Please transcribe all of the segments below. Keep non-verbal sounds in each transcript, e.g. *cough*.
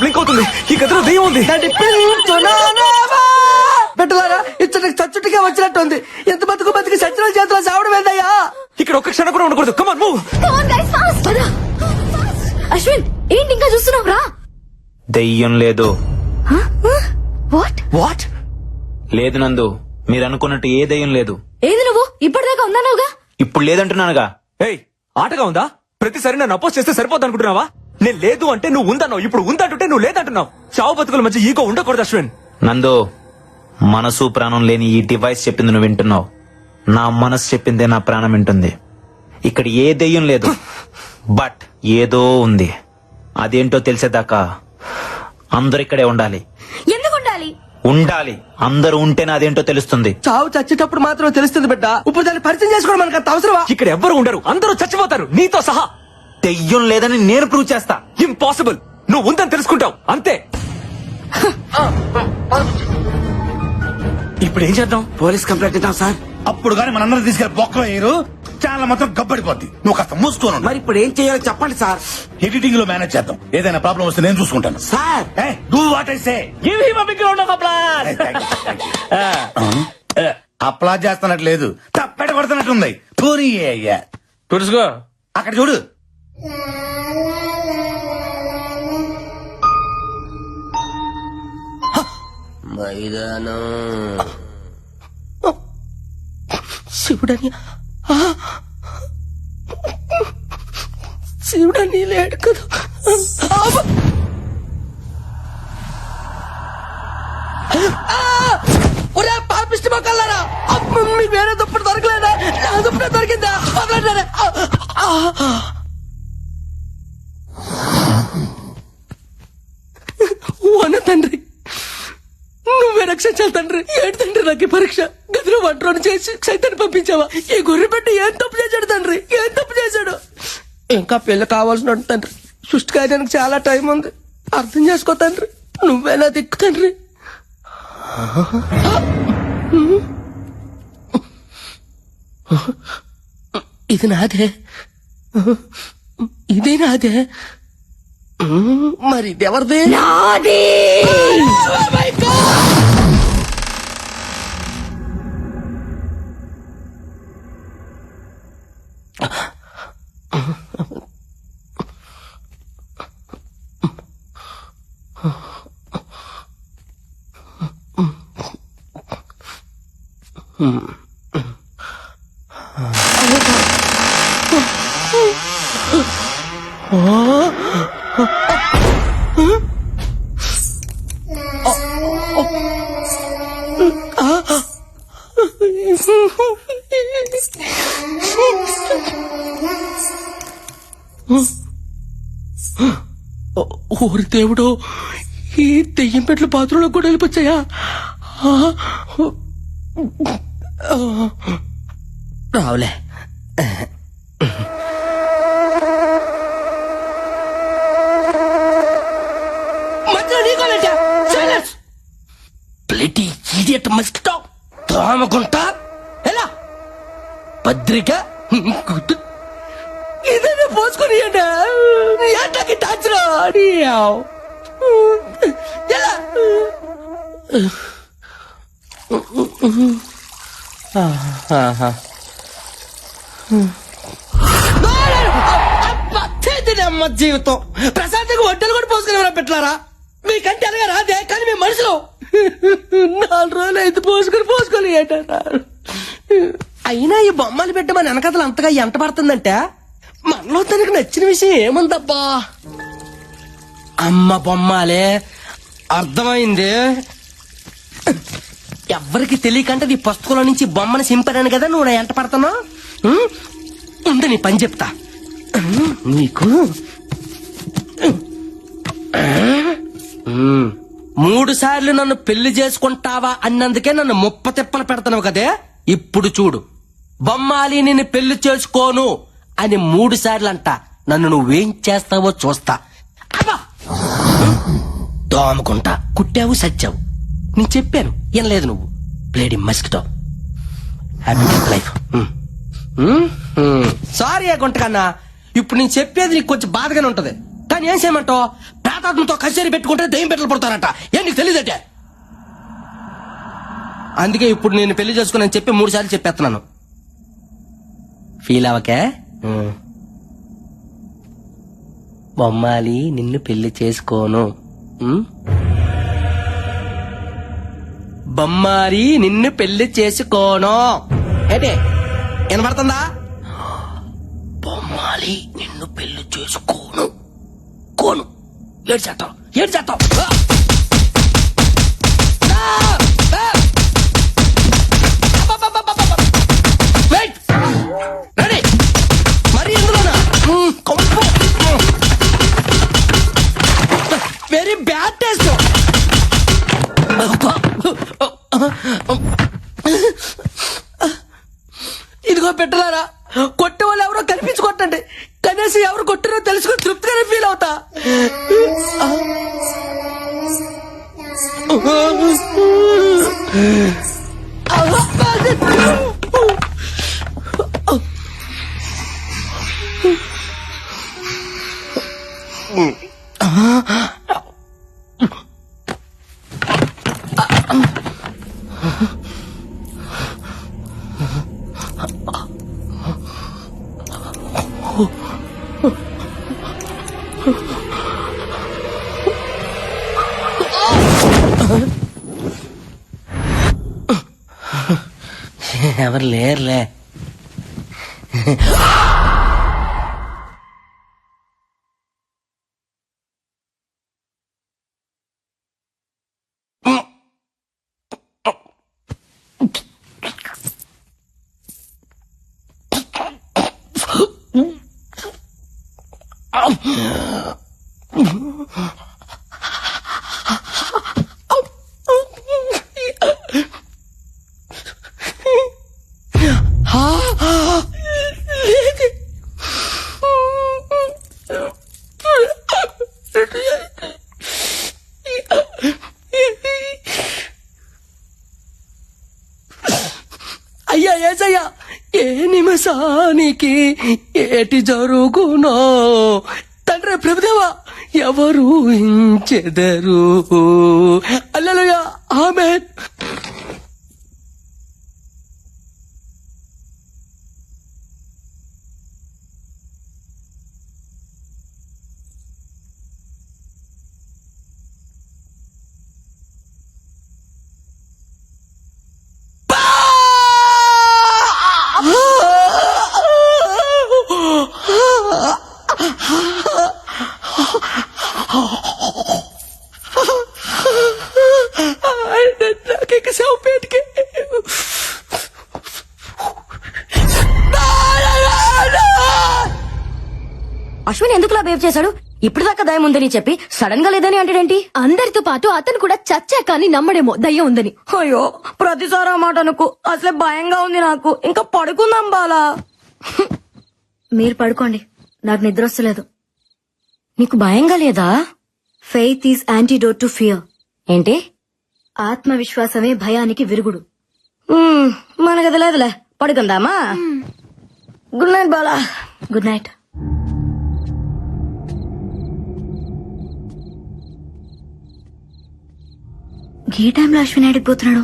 Blink అవుతుంది. ఈ గదిలో దెయ్యం ఉంది. పెట్టలారా ఇచ్చటికి చచ్చుటిగా వచ్చినట్టుంది. ఎంత బతుకు బతికి సచిన చేతిలో చావడం ఏందయ్యా? ఇక్కడ ఒక్క క్షణం కూడా ఉండకూడదు. Come on move. అశ్విన్ ఏంటి ఇంకా చూస్తున్నావు? రా. దెయ్యం లేదు. వాట్ వాట్ లేదు నందు మీరు అనుకున్నట్టు ఏ దెయ్యం లేదు. ఏది నువ్వు? ఇప్పటిదాకా ఉన్నావుగా ఇప్పుడు లేదంటున్నానుగా. ఏయ్ ఆటగా ఉందా? ప్రతిసారి నన్ను అపోజ్ చేస్తే సరిపోద్ది అనుకుంటున్నావా? నేను లేదు అంటే నువ్వు ఉందన్నావు. ఇప్పుడు ఉందంటుంటే నువ్వు లేదంటున్నావు. చావు బతుకుల మధ్య ఈగో ఉండకూడదు అశ్విన్. నందు మనసు ప్రాణం లేని ఈ డివైస్ చెప్పింది నువ్వు వింటున్నావు. నా మనసు చెప్పిందే నా ప్రాణం వింటుంది. ఇక్కడ ఏ దెయ్యం లేదు బట్ ఏదో ఉంది. అదేంటో తెలిసేదాకా అందరు ఇక్కడే ఉండాలి. ఎందుకు ఉండాలి? ఉండాలి. అందరూ ఉంటేనే అదేంటో తెలుస్తుంది. చావు చచ్చేటప్పుడు మాత్రం తెలుస్తుంది బిడ్డ. ఇప్పుడు దాన్ని పరిచయం చేసుకోవడం మనకు అంత అవసరమా? ఇక్కడ ఎవ్వరు ఉండరు. అందరూ చచ్చిపోతారు. నీతో సహా దెయ్యం లేదని నేను ప్రూవ్ చేస్తా. ఇంపాసిబుల్. నువ్వు ఉందని తెలుసుకుంటావు. అంతే. ఇప్పుడు ఏం చేద్దాం? పోలీస్ కంప్లైంట్ ఇద్దాం సార్. అప్పుడు కానీ మనందరం తీసుకెళ్ళి బొక్కలో వేయరు ఛానల్ మాత్రం గబ్బడిపోద్ది. నువ్వు కాస్త మూసుకోను. మరి ఇప్పుడు ఏం చేయాలో చెప్పండి సార్. ఎడిటింగ్లో మేనేజ్ చేద్దాం. ఏదైనా ప్రాబ్లం వస్తే నేను చూసుకుంటాను. Sir. Do what I say అప్లా చేస్తున్నట్లేదు తప్పెట కొడుతున్నట్టుంది పోనీ అయ్యా తుడుచుకో. అక్కడ చూడు. మైదానం. శివుడని శివుడని లేడు కదా. అబ్బ! ఒరే పాపిష్టి మొక్కలారా అమ్మ, మీకు వేరే దుప్పటి దొరకలేదా. నా దుప్పటి దొరికిందా? రక్షించాలి తండ్రి ఏంటి తండ్రి నాకు పరీక్ష. గదిలో వంటలోని చేసి సైతాన్ని పంపించావా? ఈ గొర్రె పెట్టి ఏం తప్పు చేశాడు తండ్రి? ఏం తప్పు చేశాడు? ఇంకా పెళ్ళి కావాల్సిన తండ్రి. సృష్టి కాయడానికి చాలా టైం ఉంది. అర్థం చేసుకో తండ్రి. నువ్వేనా దిక్కు తండ్రి? ఇది నాదే. ఇది నాదే. మరి ఇది ఎవరిది? నాది! ఓరి దేవుడు ఈ దెయ్యం పెట్ల బాత్రూంలో కూడా వెళ్ళిపోచ్చాయా? రావులే! Bloody idiot mosquito! దోమగుంట ఎలా? పత్రిక ఇదే పోసుకొని ఎంటకి టచ్ ఎలా? *laughs* *laughs* అమ్మ జీవితం ప్రశాంతంగా వడ్డలు కూడా పోసుకుని పెట్టారా మీకంటే అలాగా రాదే కానీ మీ మనుషులు నాలుగు రోజులు అయితే పోసుకొని పోసుకొని ఏంటారు అయినా ఈ బొమ్మలు పెట్టమని వెనకథలు అంతగా ఎంట పడుతుందంటే మనలో తనకు నచ్చిన విషయం ఏముందబ్బా? అమ్మ బొమ్మాలే అర్థమైంది? ఎవ్వరికి తెలియకంటే నీ పుస్తకంలో నుంచి బొమ్మను సింపాను కదా నువ్వు నా ఎంట పడుతున్నావు? నీ పని చెప్తా. నీకు? మూడు సార్లు నన్ను పెళ్ళి చేసుకుంటావా అన్నందుకే నన్ను ముప్ప తిప్పలు పెడతావు కదే? ఇప్పుడు చూడు. బొమ్మాలి నిన్ను పెళ్ళి చేసుకోను అని మూడు సార్లు అంట నన్ను నువ్వేం చేస్తావో చూస్తా. అబ్బా! దోమకుంటా. కుట్టావు సచ్చావు. నేను చెప్పాను. ఏం లేదు నువ్వు. Bloody mosquito happy life sorry గుంట కన్నా ఇప్పుడు నేను చెప్పేది నీకు కొంచెం బాధగానే ఉంటది. కానీ ఏం చేయమంటావు? ప్రాతాత్మతో కచేరీ పెట్టుకుంటే దయ్యం పెట్టలు పడతారంట. ఏం నీకు తెలియదంటే అందుకే ఇప్పుడు నేను పెళ్ళి చేసుకుని చెప్పి మూడు సార్లు చెప్పేస్తున్నాను. ఫీల్ అవకే? Hmm. బొమ్మాలి నిన్ను పెళ్ళి చేసుకోను. Hmm? బొమ్మారి నిన్ను పెళ్ళి చేసుకోను. ఏంటి? వినపడుతుందా? బొమ్మాలి నిన్ను పెళ్ళి చేసుకోను. కోను. ఏడు చేస్తావు ఏడు చేస్తావు ఇదిగో కొట్టే వాళ్ళు ఎవరో కనిపించుకోటండి కనీసం ఎవరు కొట్టారో తెలుసుకుని తృప్తిగానే ఫీల్ అవుతా. ఎవరు లేరులే అయ్యా ఏసయ్యా ఏ నిమిషానికి ఏటి జరుగునో? తండ్రి ప్రభుదేవా ఎవరు ఇంచెదరు? అల్లెలుయా ఆమె Ah! అశ్విన్ ఎందుకులా బిహేవ్ చేశాడు? ఇప్పుడు దాకా దయం ఉందని చెప్పి సడన్గా లేదని అంటాడేంటి? అందరితో పాటు అతను కూడా చచ్చా కానీ నమ్మడేమో దయ్యం ఉందని. అయ్యో ప్రతిసారి ఆ మాట అనుకు. అసలే భయంగా ఉంది నాకు. ఇంకా పడుకుందాం బాలా. మీరు పడుకోండి. నాకు నిద్ర వస్తలేదు. నీకు భయంగా లేదా? Faith is antidote to fear ఏంటి? ఆత్మవిశ్వాసమే భయానికి విరుగుడు. మనకు లేదులే పడుకుందామా? Good night Bala. Good night ఏ టైంలో అశ్విన్ ఆడిపోతున్నాడు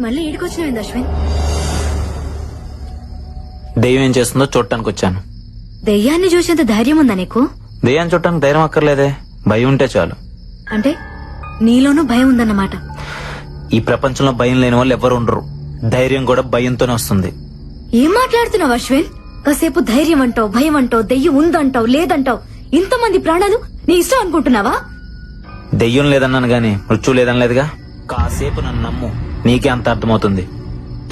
మళ్ళీ ఈడికొచ్చినావు అశ్విన్? దెయ్యం ఏం చేస్తుందో చూడటానికి వచ్చాను దెయ్యాన్ని చూసేంత ధైర్యం ఉందా నీకు? దెయ్యాన్ని చూడటానికి ధైర్యం అక్కర్లేదే. భయం ఉంటే చాలు. అంటే నీలోనూ భయం ఉందన్నమాట. ఈ ప్రపంచంలో భయం లేని వాళ్ళు ఎవరు ఉండరు. ధైర్యం కూడా భయంతోనే వస్తుంది. ఏం మాట్లాడుతున్నావు అశ్విన్? కాసేపు ధైర్యం అంటావు భయం అంటావు దెయ్యం ఉందంటావు లేదంటావు. ఇంతమంది ప్రాణాలు నీ ఇష్టం అనుకుంటున్నావా? దెయ్యం లేదన్నాను గాని మృత్యు లేదనలేదుగా? కాసేపు నన్ను నమ్ము. నీకే అంత అర్థమవుతుంది.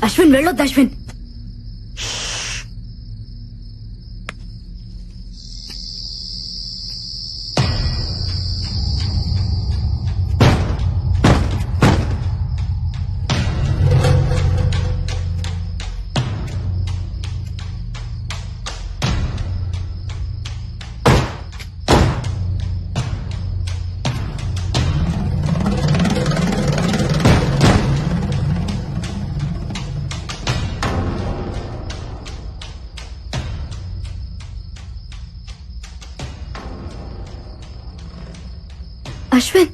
అశ్విన్ వెళ్ళొద్దు అశ్విన్. అశ్విన్